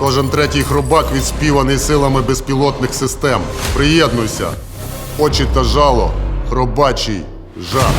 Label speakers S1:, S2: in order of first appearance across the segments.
S1: Кожен третій хробак відспіваний силами безпілотних систем. Приєднуйся. Очі та жало. Хробачий жах.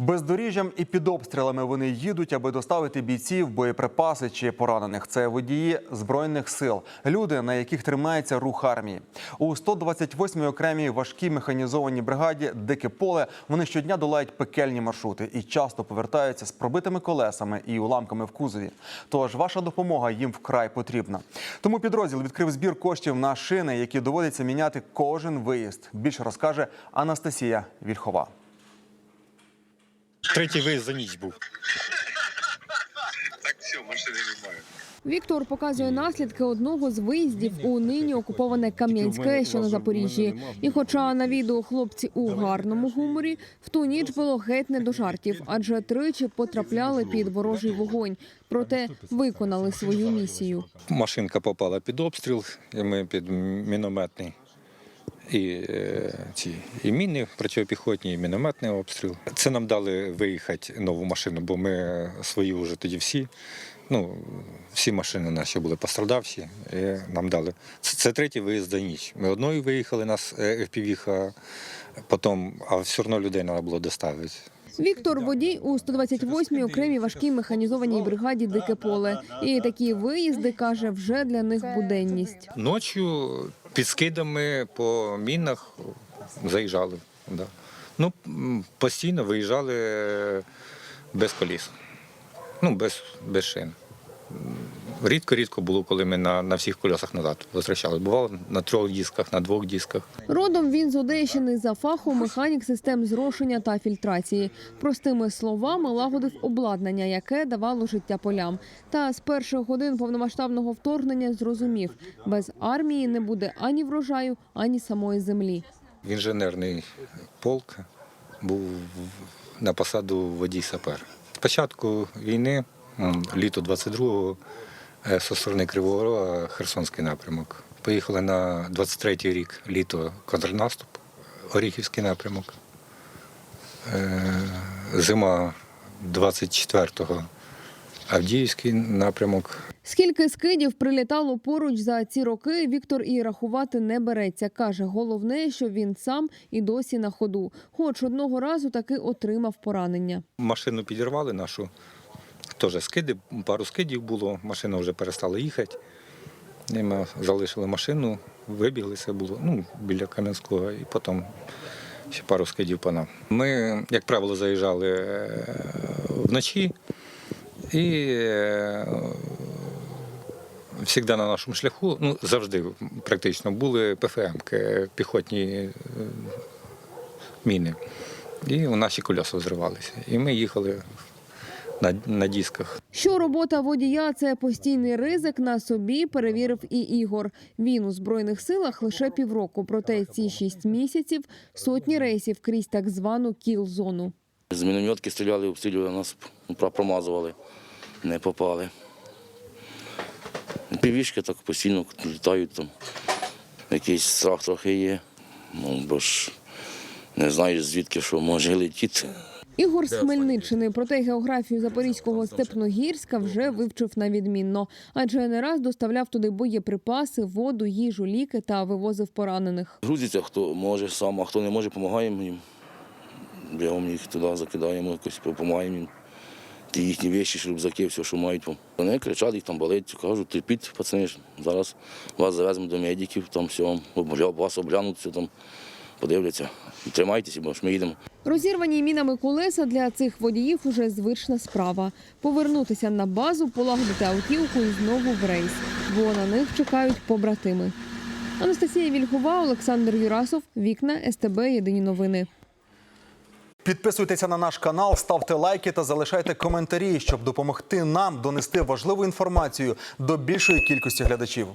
S2: Бездоріжжям і під обстрілами вони їдуть, аби доставити бійців, боєприпаси чи поранених. Це водії збройних сил, люди, на яких тримається рух армії. У 128-й окремій важкій механізованій бригаді Дике поле вони щодня долають пекельні маршрути і часто повертаються з пробитими колесами і уламками в кузові. Тож ваша допомога їм вкрай потрібна. Тому підрозділ відкрив збір коштів на шини, які доводиться міняти кожен виїзд. Більше розкаже Анастасія Вільхова.
S3: Третій виїзд за ніч був.
S4: Так все, машини немає.
S5: Віктор показує наслідки одного з виїздів у нині окуповане Кам'янське, що на Запоріжжі. І, хоча на відео хлопці у гарному гуморі, в ту ніч було геть не до жартів, адже тричі потрапляли під ворожий вогонь. Проте виконали свою місію.
S3: Машинка попала під обстріл, і ми під мінометний. І е, ці і міни протипіхотні, і мінометний обстріл. Це нам дали виїхати нову машину, бо ми свої вже тоді всі. Ну, всі машини наші були пострадавші, і нам дали. Це, це третій виїзд за ніч. Ми одною виїхали, нас е, FPV, потім, а все одно людей треба було доставити.
S5: Віктор водій у 128-й окремій важкій механізованій бригаді Дике поле. І такі виїзди каже, вже для них буденність.
S3: Ночі під скидами по мінах заїжджали. Да. Ну, постійно виїжджали е, без коліс, ну, без, без шин. Рідко-рідко було, коли ми на, на всіх колесах назад возвращали. Бувало на трьох дисках, на двох дисках.
S5: Родом він з Одещини за фахом механік систем зрошення та фільтрації. Простими словами лагодив обладнання, яке давало життя полям. Та з перших годин повномасштабного вторгнення зрозумів, без армії не буде ані врожаю, ані самої землі.
S3: Інженерний полк був на посаду водій сапер. Спочатку війни, літо 22-го, е, зі сторони Кривого Рога, Херсонський напрямок. Поїхали на 23-й рік літо контрнаступ, Оріхівський напрямок. Е, Зима 24-го Авдіївський напрямок.
S5: Скільки скидів прилітало поруч за ці роки, Віктор і рахувати не береться. Каже, головне, що він сам і досі на ходу. Хоч одного разу таки отримав поранення.
S3: Машину підірвали нашу. Теж скиди, пару скидів було, машина вже перестала їхати. Ми залишили машину, вибігли, це було ну, біля Кам'янського, і потім ще пару скидів по нам. Ми, як правило, заїжджали е, вночі і е, завжди на нашому шляху, ну, завжди практично були ПФМ, піхотні е, міни. І наші колеса взривалися. І ми їхали на, на дисках.
S5: Що робота водія це постійний ризик на собі перевірив і Ігор. Він у збройних силах лише півроку. Проте ці шість місяців сотні рейсів крізь так звану кіл-зону.
S6: З мінометки стріляли, обстрілювали нас, промазували, не попали. Півішки так постійно літають там. Якийсь страх трохи є. Ну, бо ж не знаєш, звідки що може летіти.
S5: Ігор з Хмельниччини, проте географію Запорізького Степногірська вже вивчив на відмінно, адже не раз доставляв туди боєприпаси, воду, їжу, ліки та вивозив поранених.
S6: Грузиться, хто може сам, а хто не може, допомагаємо їм. Бігом їх туди закидаємо, якось допомагаємо їм. Ті їхні вещі, рюкзаки, все, що мають. Вони кричать, їх там болить, кажуть, терпіть, пацани, зараз вас завеземо до медиків, там все, вас обглянуть, все там подивляться. Тримайтеся, бо ж ми їдемо.
S5: Розірвані мінами колеса для цих водіїв уже звична справа. Повернутися на базу, полагодити автівку і знову в рейс, бо на них чекають побратими. Анастасія Вільхова, Олександр Юрасов, Вікна, СТБ, Єдині новини.
S2: Підписуйтеся на наш канал, ставте лайки та залишайте коментарі, щоб допомогти нам донести важливу інформацію до більшої кількості глядачів.